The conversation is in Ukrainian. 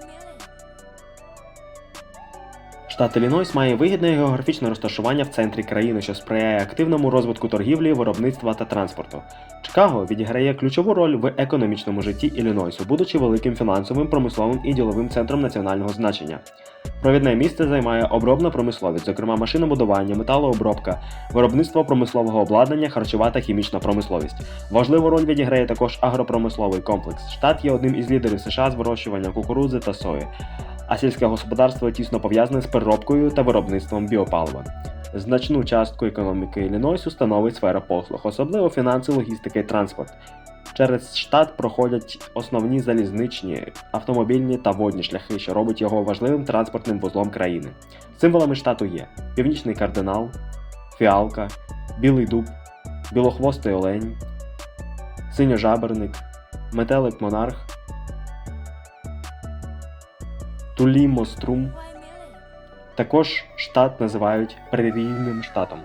Miami. Штат Іллінойс має вигідне географічне розташування в центрі країни, що сприяє активному розвитку торгівлі, виробництва та транспорту. Чикаго відіграє ключову роль в економічному житті Іллінойсу, будучи великим фінансовим, промисловим і діловим центром національного значення. Провідне місце займає обробна промисловість, зокрема машинобудування, металообробка, виробництво промислового обладнання, харчова та хімічна промисловість. Важливу роль відіграє також агропромисловий комплекс. Штат є одним із лідерів США з вирощування кукурудзи та сої, а сільське господарство тісно пов'язане з переробкою та виробництвом біопалива. Значну частку економіки Іллінойсу становить сфера послуг, особливо фінанси, логістика і транспорт. Через штат проходять основні залізничні, автомобільні та водні шляхи, що робить його важливим транспортним вузлом країни. Символами штату є північний кардинал, фіалка, білий дуб, білохвостий олень, синьожаберник, метелик монарх, тулімострум. Також штат називають прерійним штатом.